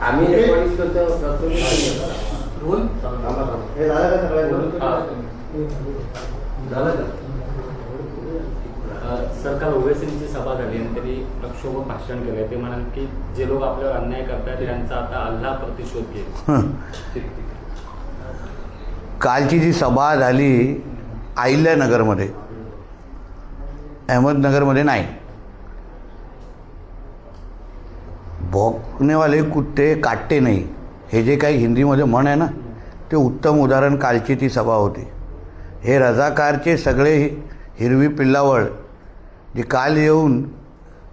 आम्ही रेकॉर्डिंग करतो सर सभा झाली आणि त्यांनी प्रक्षोभ भाषण केलंय. ते म्हणाले की जे लोक आपल्यावर अन्याय करतात त्यांचा आता अल्ला प्रतिशोध घेईल. कालची जी सभा झाली अहिल्यानगरमध्ये अहमदनगरमध्ये नाही. भोकणेवाले कुत्ते काटते नाही. हे जे काही हिंदीमध्ये म्हण आहे ना ते उत्तम उदाहरण कालची ती सभा होती. हे रजाकारचे सगळे हिरवी पिल्लावळ जी काल येऊन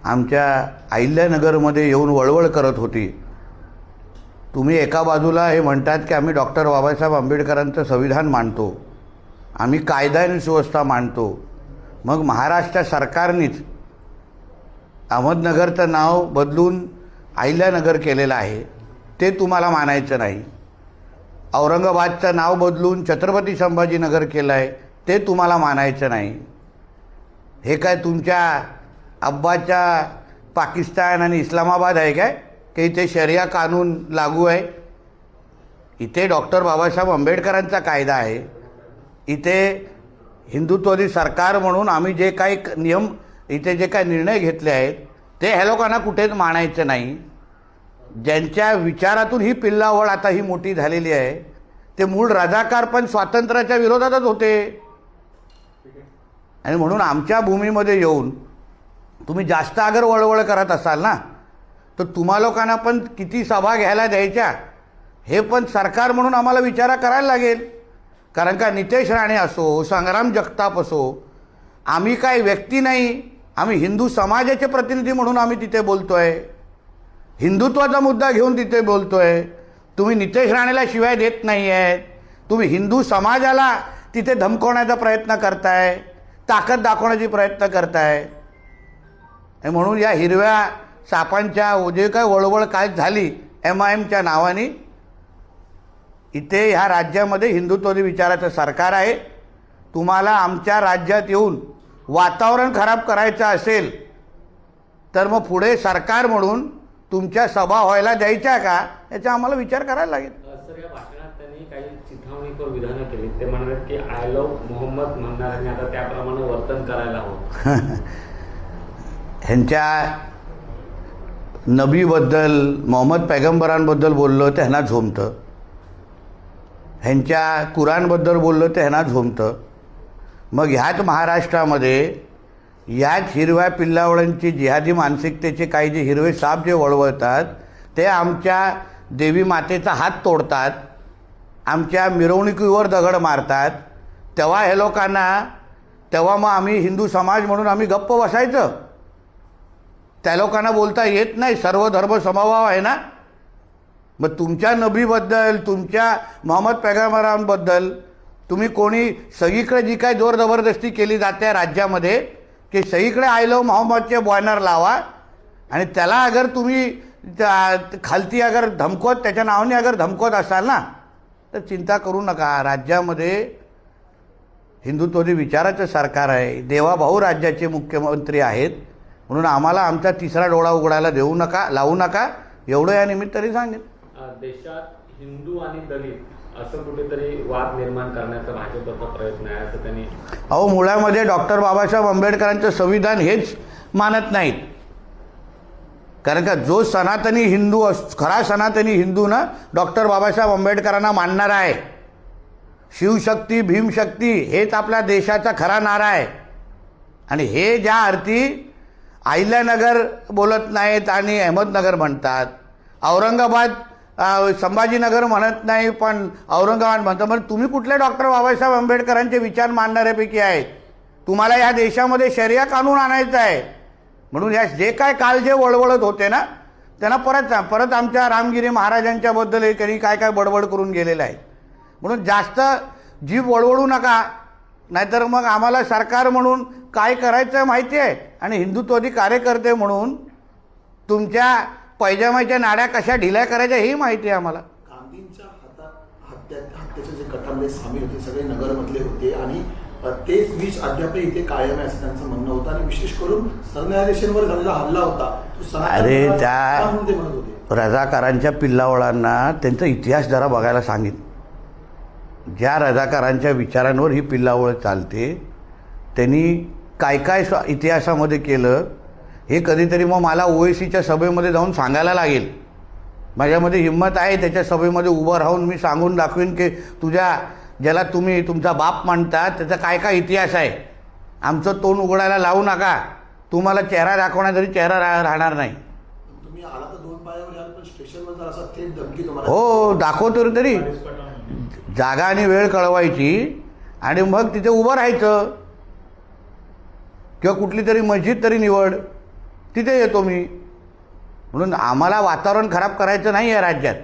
आमच्या अहिल्यानगरमध्ये येऊन वळवळ करत होती. तुम्ही एका बाजूला हे म्हणतात की आम्ही डॉक्टर बाबासाहेब आंबेडकरांचं संविधान मानतो. आम्ही कायदा आणि सुव्यवस्था मानतो. मग महाराष्ट्र सरकारनेच अहमदनगरचं नाव बदलून अहिल्यानगर केलेलं आहे ते तुम्हाला मानायचं नाही. औरंगाबादचं नाव बदलून छत्रपती संभाजीनगर केलं आहे ते तुम्हाला मानायचं नाही. हे काय तुमच्या अब्बाच्या पाकिस्तान आणि इस्लामाबाद आहे काय? की इथे शरिया कानून लागू आहे? इथे डॉक्टर बाबासाहेब आंबेडकरांचा कायदा आहे. इथे हिंदुत्ववादी सरकार म्हणून आम्ही जे काही नियम इथे जे काही निर्णय घेतले आहेत ते ह्या लोकांना कुठेच मानायचं नाही. ज्यांच्या विचारातून ही पिल्लावळ आता ही मोठी झालेली आहे ते मूळ राजाकार पण स्वातंत्र्याच्या विरोधातच होते. आणि म्हणून आमच्या भूमीमध्ये येऊन तुम्ही जास्त अगर वळवळ करत असाल ना तर तुम्हा लोकांना पण किती सभा घ्यायला द्यायच्या हे पण सरकार म्हणून आम्हाला विचारा करायला लागेल. कारण का नितेश राणे असो संग्राम जगताप असो आम्ही काय व्यक्ती नाही आम्ही हिंदू समाजाचे प्रतिनिधी म्हणून आम्ही तिथे बोलतो आहे हिंदुत्वाचा मुद्दा घेऊन तिथे बोलतोय. तुम्ही नितेश राणेला शिवाय देत नाही आहेत तुम्ही हिंदू समाजाला तिथे धमकवण्याचा प्रयत्न करताय ताकद दाखवण्याची प्रयत्न करताय. म्हणून या हिरव्या सापांच्या जे काय वळवळ काय झाली एम आय एमच्या नावाने? इथे ह्या राज्यामध्ये हिंदुत्ववादी विचाराचं सरकार आहे. तुम्हाला आमच्या राज्यात येऊन वातावरण खराब करायचं असेल तर मग पुढे सरकार म्हणून तुमच्या सभा व्हायला द्यायच्या का? याचा आम्हाला विचार करायला लागेल. अ, सर या भाषणात त्यांनी काही चिथावणीपर विधानं केली. ते म्हणाले की आय लव्ह मोहम्मद म्हणणाऱ्यांनी आता त्याप्रमाणे वर्तन करायला हवं. ह्यांच्या नबीबद्दल मोहम्मद पैगंबरांबद्दल बोललं तर ह्यांना झोमतं. ह्यांच्या कुराणबद्दल बोललं तर ह्यांना झोमतं. मग ह्याच महाराष्ट्रामध्ये याच हिरव्या पिल्लावळांची जिहादी मानसिकतेचे काही जे हिरवे साप जे वळवळतात ते आमच्या देवी मातेचा हात तोडतात आमच्या मिरवणुकीवर दगड मारतात. तेव्हा हे लोकांना तेव्हा मग आम्ही हिंदू समाज म्हणून आम्ही गप्प बसायचं. त्या लोकांना बोलता येत नाही सर्व धर्म समभाव आहे ना? मग तुमच्या नबीबद्दल तुमच्या मोहम्मद पैगंबरांबद्दल तुम्ही कोणी सगळीकडे जी काय जोर जबरदस्ती केली जाते राज्यामध्ये की सगळीकडे आय लव्ह मोहम्मदचे बॅनर लावा. आणि त्याला अगर तुम्ही त्या- खालती अगर धमकवत त्याच्या नावाने अगर धमकवत असाल ना तर चिंता करू नका. राज्यामध्ये हिंदुत्ववादी विचाराचं सरकार आहे. देवाभाऊ राज्याचे मुख्यमंत्री आहेत. म्हणून आम्हाला आमचा तिसरा डोळा उघडायला देऊ नका लावू नका. एवढं या निमित्ताने सांगेन. देशात हिंदू आणि दलित असं कुठेतरी वाद निर्माण करण्याचा भाजपचा प्रयत्न आहे असं त्यांनी अहो मुळामध्ये डॉक्टर बाबासाहेब आंबेडकरांचं संविधान हेच मानत नाहीत. कारण का जो सनातनी हिंदू अस खरा सनातनी हिंदू ना डॉक्टर बाबासाहेब आंबेडकरांना मानणार आहे. शिवशक्ती भीमशक्ती हेच आपल्या देशाचा खरा नारा आहे. आणि हे ज्या अर्थी आहिल्यानगर बोलत नाहीत आणि अहमदनगर म्हणतात औरंगाबाद संभाजीनगर म्हणत नाही पण औरंगाबाद म्हणतं मग तुम्ही कुठले डॉक्टर बाबासाहेब आंबेडकरांचे विचार मांडणाऱ्यापैकी आहेत? तुम्हाला या देशामध्ये शर्या कानून आणायचं आहे. म्हणून या जे काय काल जे वळवळत होते ना त्यांना परत परत आमच्या रामगिरी महाराजांच्याबद्दल हे त्यांनी काय काय बडबड करून गेलेलं आहे. म्हणून जास्त जीव वळवळू नका नाहीतर मग आम्हाला सरकार म्हणून काय करायचं माहिती आहे? आणि हिंदुत्ववादी कार्यकर्ते म्हणून तुमच्या पैजामाच्या नाड्या कशा ढिल्या करायच्या हेही माहिती आहे आम्हाला. गांधींच्या हातात हत्या जे कटामध्ये सामील होते सगळे नगरमधले होते आणि तेच इथे कायम आहे असं त्यांचं म्हणणं होतं आणि विशेष करून सरन्यायाधीशांवर झालेला हल्ला होता. अरे त्या- रजाकारांच्या पिल्लावळांना त्यांचा इतिहास जरा बघायला सांगित. ज्या रजाकारांच्या विचारांवर ही पिल्लावळ चालते त्यांनी काय काय स्व- इतिहासामध्ये केलं हे कधीतरी मग मला ओएसीच्या सभेमध्ये जाऊन सांगायला लागेल. माझ्यामध्ये हिंमत आहे त्याच्या सभेमध्ये उभं राहून मी सांगून दाखवीन की तुझ्या ज्याला तुम्ही तुमचा बाप मानता त्याचा काय काय इतिहास आहे? आमचं तोंड उघडायला लावू नका. तुम्हाला चेहरा दाखवण्यात तरी चेहरा रा राहणार नाही. तुम्ही आला तर दोन पायावर याल पण स्टेशनवर जर असा थेट धमकी तुम्हाला हो दाखवतो रे तरी. जागा आणि वेळ कळवायची आणि मग तिथे उभं राहायचं. किंवा कुठली तरी मस्जिद तरी निवड. तिथे येतो मी. म्हणून आम्हाला वातावरण खराब करायचं नाही आहे राज्यात.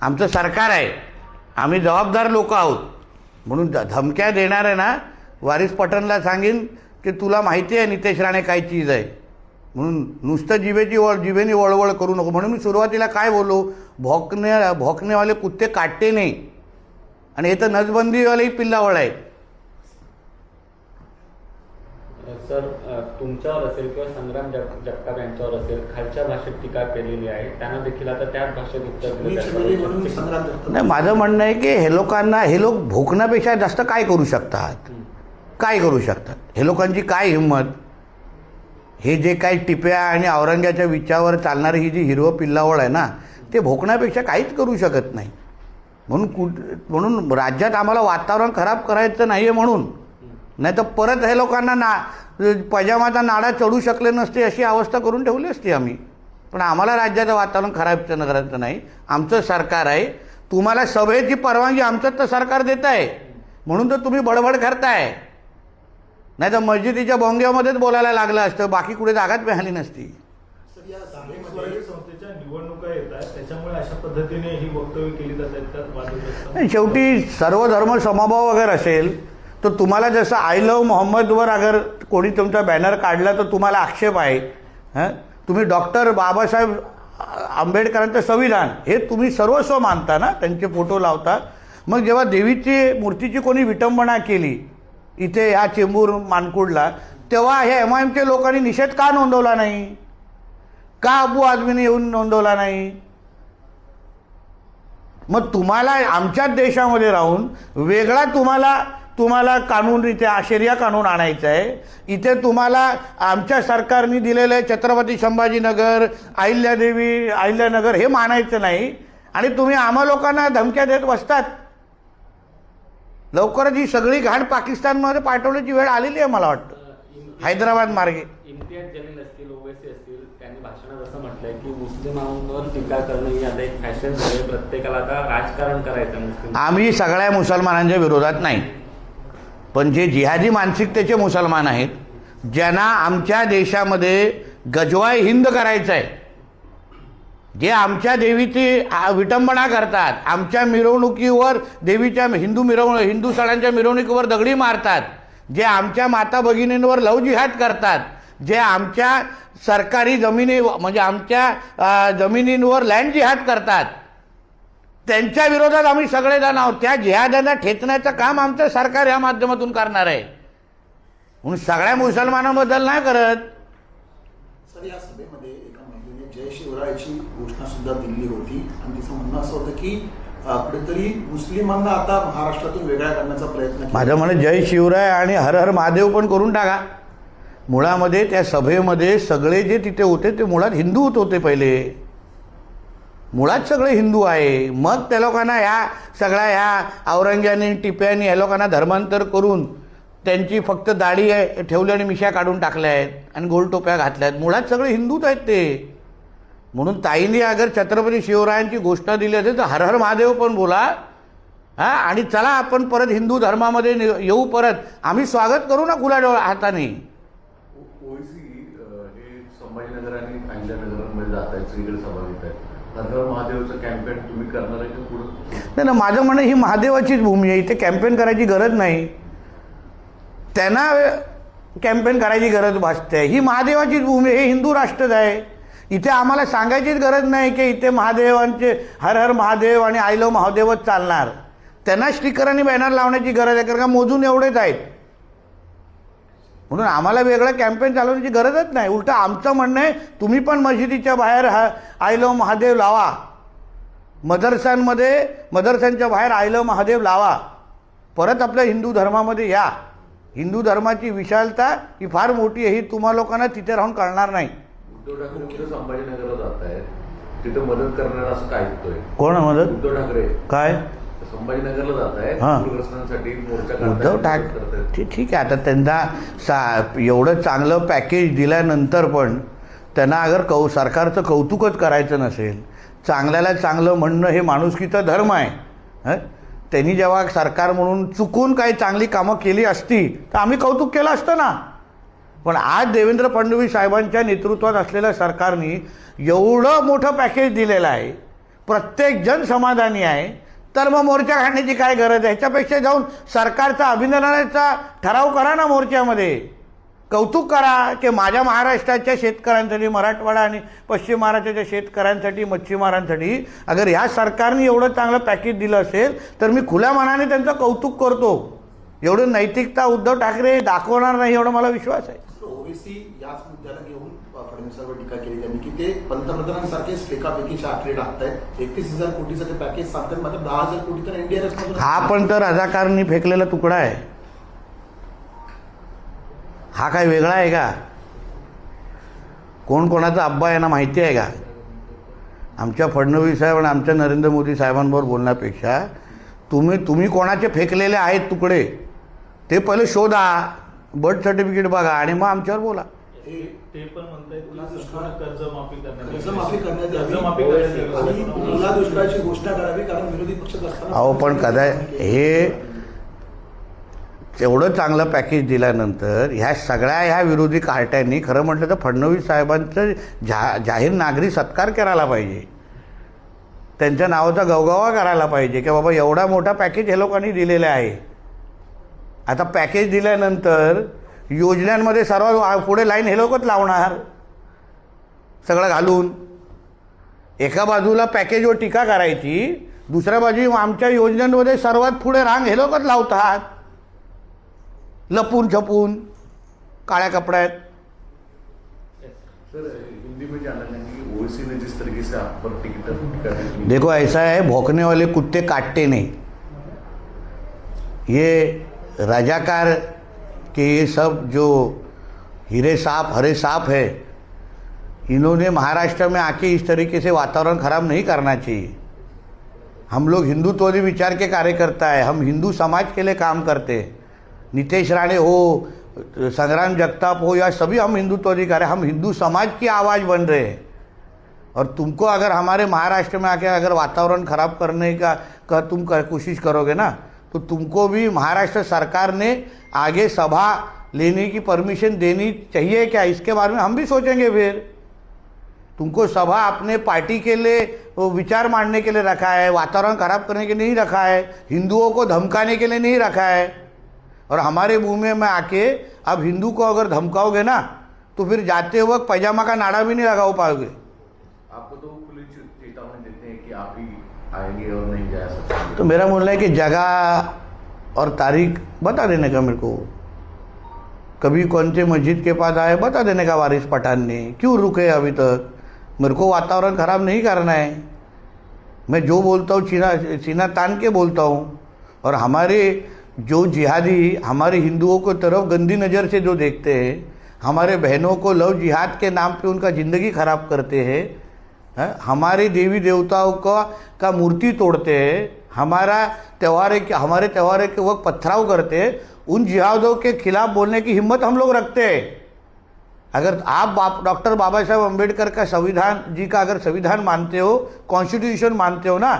आमचं सरकार आहे. आम्ही जबाबदार लोक आहोत. म्हणून धमक्या देणार आहे ना वारिस पटणला सांगेन की तुला माहिती आहे नितेश राणे काय चीज आहे. म्हणून नुसतं जिभेची वळ जिभेने वळवळ करू नको. म्हणून मी सुरुवातीला काय बोललो भोकणे भोकणेवाले कुत्ते काटते नाही. आणि हे तर नसबंदीवालेही पिल्लावळ आहे. सर तुमच्यावर असेल किंवा संग्राम जग जगताप यांच्यावर असेल खालच्या भाषेत टीका केलेली आहे. त्यांना देखील आता त्याच भाषेत उत्तर. नाही माझं म्हणणं आहे की हे लोकांना हे लोक भोकण्यापेक्षा जास्त काय करू शकतात. काय करू शकतात? हे लोकांची काय हिंमत? हे जे काही टिप्या आणि औरंग्याच्या विचारावर चालणारी ही जी हिरवं पिल्लावळ आहे ना ते भोकण्यापेक्षा काहीच करू शकत नाही. म्हणून कुठ म्हणून राज्यात आम्हाला वातावरण खराब करायचं नाही आहे म्हणून. नाही तर परत हे लोकांना ना पजामाचा नाडा चढू शकले नसते अशी अवस्था करून ठेवली असती आम्ही. पण आम्हाला राज्याचं वातावरण खराब करायचं नाही. आमचं सरकार आहे. तुम्हाला सभेची परवानगी आमचं तर सरकार देत आहे. म्हणून तर तुम्ही बडबड करताय. नाही तर मस्जिदीच्या बोंग्यामध्येच बोलायला लागलं असतं. बाकी कुठे जागाच मिळाली नसती. ही शेवटी सर्व धर्म समभाव अगर असेल तर तुम्हाला जसं आय लव मोहम्मदवर अगर कोणी तुमचा बॅनर काढला तर तुम्हाला आक्षेप आहे. हां? तुम्ही डॉक्टर बाबासाहेब आंबेडकरांचं संविधान हे तुम्ही सर्वस्व मानता ना? त्यांचे फोटो लावता. मग जेव्हा देवीची मूर्तीची कोणी विटंबना केली इथे ह्या चेंबूर मानकुडला तेव्हा ह्या एम आय एमच्या लोकांनी निषेध का नोंदवला नाही? का अबू आझमीने येऊन नोंदवला नाही? मग तुम्हाला आमच्याच देशामध्ये राहून वेगळा तुम्हाला तुम्हाला कानून इथे आशेरिया कानून आणायचं आहे इथे तुम्हाला आमच्या सरकारने दिलेलं आहे छत्रपती संभाजीनगर अहिल्यादेवी अहिल्यानगर हे मानायचं नाही. आणि तुम्ही आम्हा लोकांना धमक्या देत बसतात. लवकरच ही सगळी घाण पाकिस्तानमध्ये पाठवण्याची वेळ आलेली आहे मला वाटतं. हैदराबाद मार्गे. इम्तियाज जलील असतील ओवेसी असतील त्यांनी भाषणात असं म्हटलंय की मुस्लिमांवर टीका करणं ही आता एक फॅशन झाली आहे. प्रत्येकाला आता राजकारण करायचं आहे मुस्लिम आम्ही सगळ्या मुसलमानांच्या विरोधात नाही. पण जे जिहादी मानसिकतेचे मुसलमान आहेत ज्यांना आमच्या देशामध्ये गजवाय हिंद करायचं आहे जे आमच्या देवीची विटंबना करतात आमच्या मिरवणुकीवर देवीच्या हिंदू मिरवणूक हिंदू सणांच्या मिरवणुकीवर दगडी मारतात जे आमच्या माता भगिनींवर लव जिहाद करतात जे आमच्या सरकारी जमिनी म्हणजे आमच्या जमिनींवर लँड जिहाद करतात त्यांच्या विरोधात आम्ही सगळेजण आहोत. त्या जिहादांना ठेचण्याचं काम आमचं सरकार या माध्यमातून करणार आहे. म्हणून सगळ्या मुसलमानांबद्दल नाही करत. सर या सभेमध्ये एका महिलेने जय शिवरायाची घोषणा सुद्धा दिली होती. आणि तिचं म्हणणं असं होतं की कुठेतरी मुस्लिमांना आता महाराष्ट्रातून करण्याचा प्रयत्न. माझं म्हणणं जय शिवराय आणि हर हर महादेव पण करून टाका. मुळामध्ये त्या सभेमध्ये सगळे जे तिथे होते ते मुळात हिंदू होते पहिले. मुळात सगळे हिंदू आहे मग त्या लोकांना ह्या सगळ्या ह्या औरंग्याने टिप्यानी या लोकांना धर्मांतर करून त्यांची फक्त दाढी आहे ठेवली आणि मिशा काढून टाकल्या आहेत आणि गोलटोप्या घातल्या आहेत मुळात सगळे हिंदूच आहेत ते म्हणून ताईंनी अगर छत्रपती शिवरायांची घोषणा दिली असेल तर हर हर महादेव पण बोला हां आणि चला आपण परत हिंदू धर्मामध्ये येऊ परत आम्ही स्वागत करू ना खुल्या डोळा हाताने हे संभाजीनगर आणि जात आहेत महादेवचं कॅम्पेन तुम्ही करणार आहे नाही ना माझं म्हणणं ही महादेवाचीच भूमी आहे. इथे कॅम्पेन करायची गरज नाही. त्यांना कॅम्पेन करायची गरज भासते. ही महादेवाचीच भूमी आहे हे हिंदू राष्ट्रच आहे. इथे आम्हाला सांगायचीच गरज नाही की इथे महादेवांचे हर हर महादेव आणि आयलो महादेवच चालणार. त्यांना स्टिकर आणि बॅनर लावण्याची गरज आहे कारण का मोजून एवढेच आहेत. म्हणून आम्हाला वेगळं कॅम्पेन चालवण्याची गरजच नाही. उलटं आमचं म्हणणं आहे तुम्ही पण मशिदीच्या बाहेर हा आयलो महादेव लावा. मदरसांमध्ये मदरसांच्या बाहेर आयलं महादेव लावा. परत आपल्या हिंदू धर्मामध्ये या. हिंदू धर्माची विशालता ही फार मोठी आहे ही तुम्हा लोकांना तिथे राहून कळणार नाही. उद्धव ठाकरे उद्या संभाजीनगरला जात आहेत तिथे मदत करणार असं काय कोण आहे मदत? उद्धव ठाकरे. काय? हां. उद्धव ठाकरे. ठीक आहे आता त्यांना सा एवढं चांगलं पॅकेज दिल्यानंतर पण त्यांना अगर कौ सरकारचं कौतुकच करायचं नसेल चांगल्याला चांगलं म्हणणं हे माणुसकीचा धर्म आहे हं? त्यांनी जेव्हा सरकार म्हणून चुकून काही चांगली कामं केली असती तर आम्ही कौतुक केलं असतं ना पण आज देवेंद्र फडणवीस साहेबांच्या नेतृत्वात असलेल्या सरकारने एवढं मोठं पॅकेज दिलेलं आहे प्रत्येक जन समाधानी आहे तर मग मोर्चा काढण्याची काय गरज आहे? ह्याच्यापेक्षा जाऊन सरकारचा अभिनंदनाचा ठराव करा ना मोर्चामध्ये. कौतुक करा की माझ्या महाराष्ट्राच्या शेतकऱ्यांसाठी मराठवाडा आणि पश्चिम महाराष्ट्राच्या शेतकऱ्यांसाठी मच्छीमारांसाठी अगर ह्या सरकारने एवढं चांगलं पॅकेज दिलं असेल तर मी खुल्या मनाने त्यांचं कौतुक करतो. एवढं नैतिकता उद्धव ठाकरे दाखवणार नाही एवढा मला विश्वास आहे. ओबीसी याच मुद्द्याला घेऊन फडणवीसांवर टीका केली. त्यांनी की ते पंतप्रधानांसारखेच फेकाफेकीच्या आकडे टाकतायत एकतीस हजार कोटीचं ते पॅकेज सांगतात मात्र दहा हजार कोटी तर एनडीआरएफ हा पण तर रजाकारनी फेकलेला तुकडा आहे. हा काय वेगळा आहे का? कोण कोणाचा अब्बा यांना माहिती आहे का? आमच्या फडणवीस साहेब आणि आमच्या नरेंद्र मोदी साहेबांबरोबर बोलण्यापेक्षा तुम्ही तुम्ही कोणाचे फेकलेले आहेत तुकडे? ते पहिले शोधा बर्थ सर्टिफिकेट बघा आणि मग आमच्यावर बोला. ते पण कर्जमाफी. कर्जमाफी यावी. आणि ओला दुष्काळाची घोषणा करावी कारण विरोधी पक्षात असताना अहो पण कदा हे एवढं चांगलं पॅकेज दिल्यानंतर ह्या सगळ्या ह्या विरोधी कार्ट्यांनी खरं म्हटलं तर फडणवीस साहेबांचं जा जाहीर नागरी सत्कार करायला पाहिजे त्यांच्या नावाचा गवगवा करायला पाहिजे की बाबा एवढा मोठा पॅकेज हे लोकांनी दिलेला आहे आता पॅकेज दिल्यानंतर योजनांमध्ये सर्वात वा- पुढे लाईन हे लोकच लावणार. सगळं घालून. एका बाजूला पॅकेजवर टीका करायची दुसऱ्या बाजू आमच्या योजनांमध्ये सर्वात पुढे रांग हे लोकच लावतात. लपून छपून काळ्या कपड्यात. देखो ऐसा है भौंकने वाले कुत्ते काटते नहीं। ये रजाकार के ये सब जो हीरे साफ़ हरे साफ़ है इन्होंने महाराष्ट्र में आके इस तरीके से वातावरण खराब नहीं करना चाहिए। हम लोग हिंदुत्ववादी विचार के कार्यकर्ता है। हम हिंदू समाज के लिए काम करते हैं। नितेश राणे हो संग्राम जगताप हो या सभी हम हिंदुत्ववादी कार्य हम हिंदू समाज की आवाज़ बन रहे हैं। और तुमको अगर हमारे महाराष्ट्र में आके अगर वातावरण खराब करने का का तुम कर, कोशिश करोगे ना तो तुमको भी महाराष्ट्र सरकार ने आगे सभा लेने की परमिशन देनी चाहिए क्या? इसके बारे में हम भी सोचेंगे फिर। तुमको सभा अपने पार्टी के लिए वो विचार मांडने के लिए रखा है, वातावरण खराब करने के लिए नहीं रखा है, हिंदुओं को धमकाने के लिए नहीं रखा है। और हमारे मुँह में आके, अब हिंदू को अगर धमकाओगे ना तो फिर जाते वक्त पैजामा का नाड़ा भी नहीं लगा पाओगे। आपको तो खुली चेतावनी देते हैं कि आप ही आएँगे और नहीं जा सकते। तो मेरा बोलना है कि जगह और तारीख बता देने का मेरे को। कभी कौन से मस्जिद के पास आए, बता देने का वारिस पठान ने। क्यों रुके अभी तक? मेरे को वातावरण ख़राब नहीं करना है। मैं जो बोलता हूँ, सीना सीना तान के बोलता हूँ। और हमारे जो जिहादी, हमारे हिंदुओं को तरफ़ गंदी नज़र से जो देखते हैं, हमारे बहनों को लव जिहाद के नाम पे उनका ज़िंदगी ख़राब करते हैं हैं? हमारे देवी देवताओं का का मूर्ति तोड़ते हैं, हमारा त्यौहार के, हमारे त्यौहार के वक्त पथराव करते हैं, उन जिहादों के खिलाफ बोलने की हिम्मत हम लोग रखते हैं अगर आप बाप, डॉक्टर बाबा साहेब अंबेडकर का संविधान, जी का अगर संविधान मानते हो कॉन्स्टिट्यूशन मानते हो ना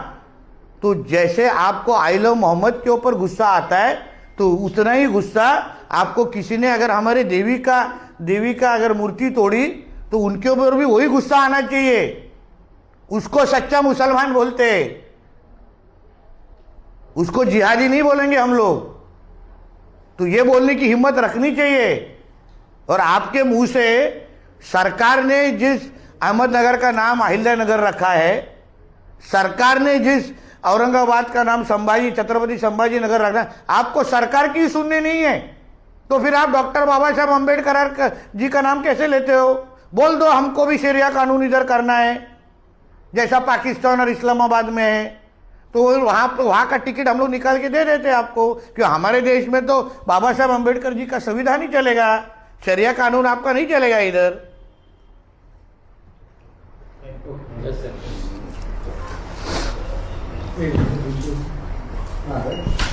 तो जैसे आपको आइल मोहम्मद के ऊपर गुस्सा आता है तो उतना ही गुस्सा आपको किसी ने अगर हमारे देवी का देवी का अगर मूर्ति तोड़ी तो उनके ऊपर भी वही गुस्सा आना चाहिए उसको सच्चा मुसलमान बोलते। उसको जिहादी नहीं बोलेंगे हम लोग। तो ये बोलने की हिम्मत रखनी चाहिए। और आपके मुँह से सरकार ने जिस अहमदनगर का नाम अहिल्यानगर रखा है सरकार ने जिस औरंगाबाद का नाम संभाजी छत्रपति संभाजी नगर रखा है, आपको सरकार की सुननी नहीं है। तो फिर आप डॉक्टर बाबा साहब अंबेडकर जी का नाम कैसे लेते हो? बोल दो हमको भी शेरिया कानून इधर करना है। जैसा पाकिस्तान और इस्लामाबाद में है तो वहाँ वहाँ का टिकट हम लोग निकाल के दे देते आपको क्यों हमारे देश में तो बाबा साहब अंबेडकर जी का संविधान ही चलेगा शरिया कानून आपका नहीं चलेगा इधर Yes, sir. हा.